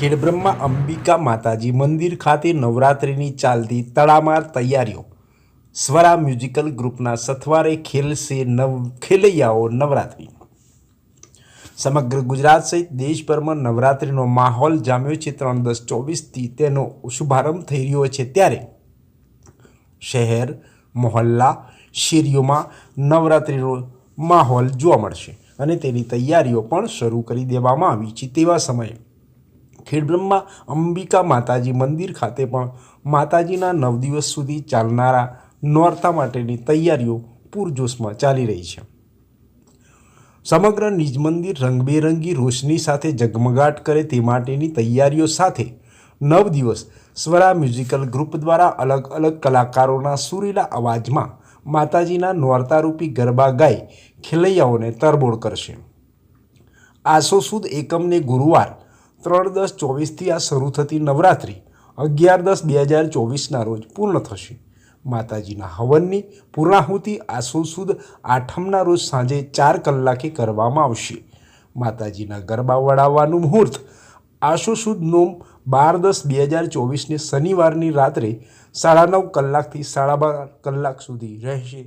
ખેડબ્રહ્મા અંબિકા માતાજી મંદિર ખાતે નવરાત્રિની ચાલતી તડામાર તૈયારીઓ. સ્વરા મ્યુઝિકલ ગ્રુપના સથવારે ખેલશે નવ, ખેલૈયાઓ નવરાત્રિ. સમગ્ર ગુજરાત સહિત દેશભરમાં નવરાત્રિનો માહોલ જામ્યો છે ત્રણ દસ ચોવીસથી તેનો શુભારંભ થઈ રહ્યો છે ત્યારે. શહેર, મોહલ્લા, શેરીઓમાં નવરાત્રિનો માહોલ જોવા મળશે અને તેની તૈયારીઓ પણ શરૂ કરી દેવામાં આવી છે તેવા સમયે. ખેડબ્રહ્મા અંબિકા માતાજી મંદિર ખાતે પણ માતાજીના નવ દિવસ સુધી ચાલનારા નોરતા માટેની તૈયારીઓ પૂરજોશમાં ચાલી રહી છે. સમગ્ર નિજ મંદિર રંગબેરંગી રોશની સાથે ઝગમગાટ કરે તે માટેની તૈયારીઓ સાથે નવ દિવસ સ્વરા મ્યુઝિકલ ગ્રુપ દ્વારા અલગ અલગ કલાકારોના સુરીલા અવાજમાં માતાજીના નોરતારૂપી ગરબા ગાઈ ખેલૈયાઓને તરબોળ કરશે. આસો સુદ એકમને ગુરુવાર ત્રણ દસ ચોવીસથી આ શરૂ થતી નવરાત્રિ અગિયાર દસ બે હજાર ચોવીસના રોજ પૂર્ણ થશે. માતાજીના હવનની પૂર્ણાહુતિ આસો સુદ આઠમના રોજ સાંજે ચાર કલાકે કરવામાં આવશે. માતાજીના ગરબા વડાવવાનું મુહૂર્ત આસો સુદ નોમ બાર દસ બે હજાર ચોવીસને શનિવારની રાત્રે સાડા નવ કલાકથી સાડા બાર કલાક સુધી રહેશે.